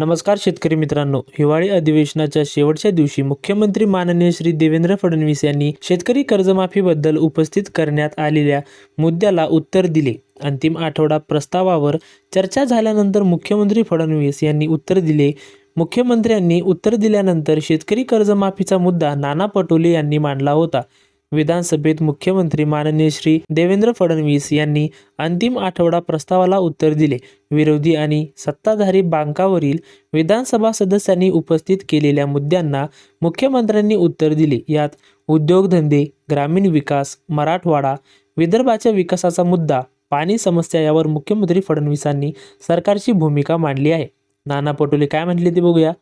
नमस्कार शेतकरी मित्रांनो हिवाळी अधिवेशनाच्या शेवटच्या दिवशी मुख्यमंत्री माननीय श्री देवेंद्र फडणवीस यांनी शेतकरी कर्जमाफीबद्दल उपस्थित करण्यात आलेल्या मुद्द्याला उत्तर दिले. अंतिम आठवडा प्रस्तावावर चर्चा झाल्यानंतर मुख्यमंत्री फडणवीस यांनी उत्तर दिले. मुख्यमंत्र्यांनी उत्तर दिल्यानंतर शेतकरी कर्जमाफीचा मुद्दा नाना पटोले यांनी मांडला होता. विधानसभेत मुख्यमंत्री माननीय श्री देवेंद्र फडणवीस यांनी अंतिम आठवडा प्रस्तावाला उत्तर दिले. विरोधी आणि सत्ताधारी बांकावरील विधानसभा सदस्यांनी उपस्थित केलेल्या मुद्द्यांना मुख्यमंत्र्यांनी उत्तर दिले. यात उद्योगधंदे ग्रामीण विकास मराठवाडा विदर्भाच्या विकासाचा मुद्दा पाणी समस्या यावर मुख्यमंत्री फडणवीसांनी सरकारची भूमिका मांडली आहे. नाना पटोले काय म्हटले ते बघूया.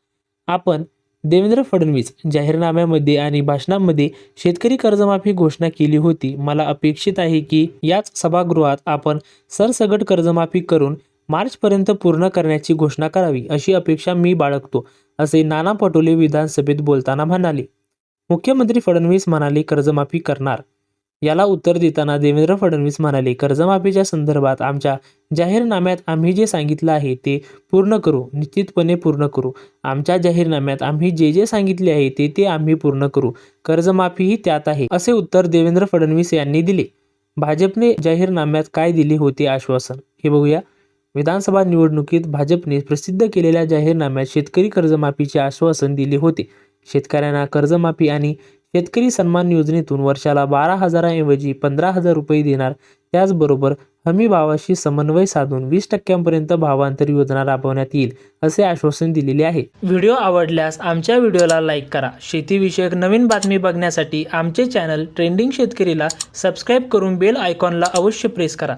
आपण देवेंद्र फडणवीस जाहीरनाम्यामध्ये आणि भाषणामध्ये शेतकरी कर्जमाफी घोषणा केली होती. मला अपेक्षित आहे की याच सभागृहात आपण सरसगट कर्जमाफी करून मार्चपर्यंत पूर्ण करण्याची घोषणा करावी अशी अपेक्षा मी बाळगतो असे नाना पटोले विधानसभेत बोलताना म्हणाले. मुख्यमंत्री फडणवीस म्हणाले कर्जमाफी करणार. याला उत्तर देताना देवेंद्र फडणवीस म्हणाले कर्जमाफीच्या संदर्भात आमच्या जाहीरनाम्यात आम्ही जे सांगितलं आहे ते पूर्ण करू निश्चितपणे पूर्ण करू. आमच्या जाहीरनाम्यात आम्ही जे जे सांगितले आहे ते ते आम्ही पूर्ण करू. कर्जमाफीही त्यात आहे असे उत्तर देवेंद्र फडणवीस यांनी दिले. भाजपने जाहीरनाम्यात काय दिले होते आश्वासन? हे बघूया. विधानसभा निवडणुकीत भाजपने प्रसिद्ध केलेल्या जाहीरनाम्यात शेतकरी कर्जमाफीचे आश्वासन दिले होते. शेतकऱ्यांना कर्जमाफी आणि शेतकरी सन्मान योजनेतून वर्षाला बारा हजाराऐवजी पंधरा हजार रुपये देणार. त्याचबरोबर हमी भावाशी समन्वय साधून वीस टक्क्यांपर्यंत भावांतर योजना राबवण्यात येईल असे आश्वासन दिलेले आहे. व्हिडिओ आवडल्यास आमच्या व्हिडिओला लाईक करा. शेतीविषयक नवीन बातमी बघण्यासाठी आमचे चॅनल ट्रेंडिंग शेतकरीला सबस्क्राईब करून बेल आयकॉनला अवश्य प्रेस करा.